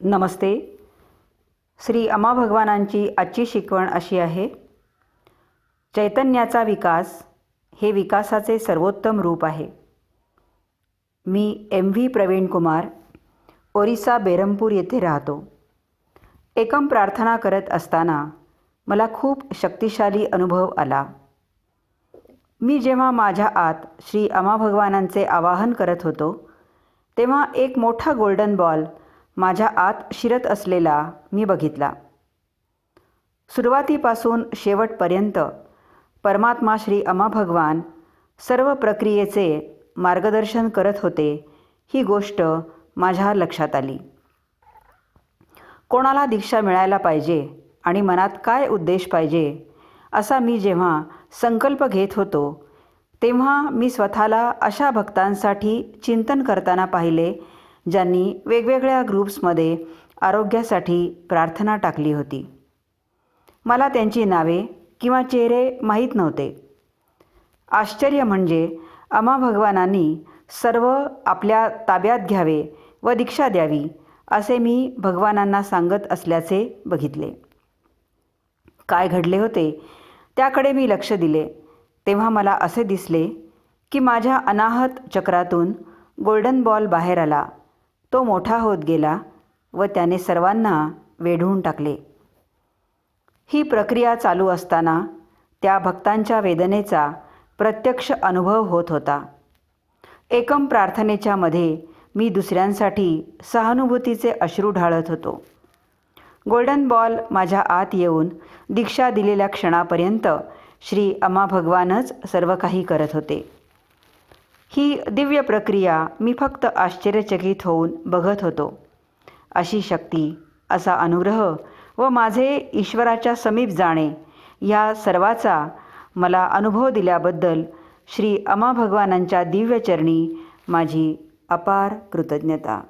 नमस्ते. श्री अमा भगवानांची आजची शिकवण अशी आहे चैतन्याचा विकास हे विकासाचे सर्वोत्तम रूप आहे. मी एम व्ही प्रवीण कुमार ओरिसा बेरमपूर येथे राहतो. एकम प्रार्थना करत असताना मला खूप शक्तिशाली अनुभव आला. मी जेव्हा माझ्या आत श्री अमा भगवानांचे आवाहन करत होतो तेव्हा एक मोठा गोल्डन बॉल माझ्या आत शिरत असलेला मी बघितला. सुरुवातीपासून शेवटपर्यंत परमात्मा श्री अमा भगवान सर्व प्रक्रियेचे मार्गदर्शन करत होते ही गोष्ट माझ्या लक्षात आली. कोणाला दीक्षा मिळायला पाहिजे आणि मनात काय उद्देश पाहिजे असा मी जेव्हा संकल्प घेत होतो तेव्हा मी स्वतःला अशा भक्तांसाठी चिंतन करताना पाहिले ज्यांनी वेगवेगळ्या ग्रुप्समध्ये आरोग्यासाठी प्रार्थना टाकली होती. मला त्यांची नावे किंवा चेहरे माहीत नव्हते. आश्चर्य म्हणजे अमा भगवानांनी सर्व आपल्या ताब्यात घ्यावे व दीक्षा द्यावी असे मी भगवानांना सांगत असल्याचे बघितले. काय घडले होते त्याकडे मी लक्ष दिले. तेव्हा मला असे दिसले की माझ्या अनाहत चक्रातून गोल्डन बॉल बाहेर आला. तो मोठा होत गेला व त्याने सर्वांना वेढून टाकले. ही प्रक्रिया चालू असताना त्या भक्तांच्या वेदनेचा प्रत्यक्ष अनुभव होत होता. एकम प्रार्थनेच्या मध्ये मी दुसऱ्यांसाठी सहानुभूतीचे अश्रू ढाळत होतो. गोल्डन बॉल माझ्या आत येऊन दीक्षा दिलेल्या क्षणापर्यंत श्री अमा भगवानच सर्व काही करत होते. ही दिव्य प्रक्रिया मी फक्त आश्चर्यचकित होऊन बघत होतो. अशी शक्ती असा अनुग्रह व माझे ईश्वराच्या समीप जाणे या सर्वाचा मला अनुभव दिल्याबद्दल श्री अमा भगवानांच्या दिव्यचरणी माझी अपार कृतज्ञता.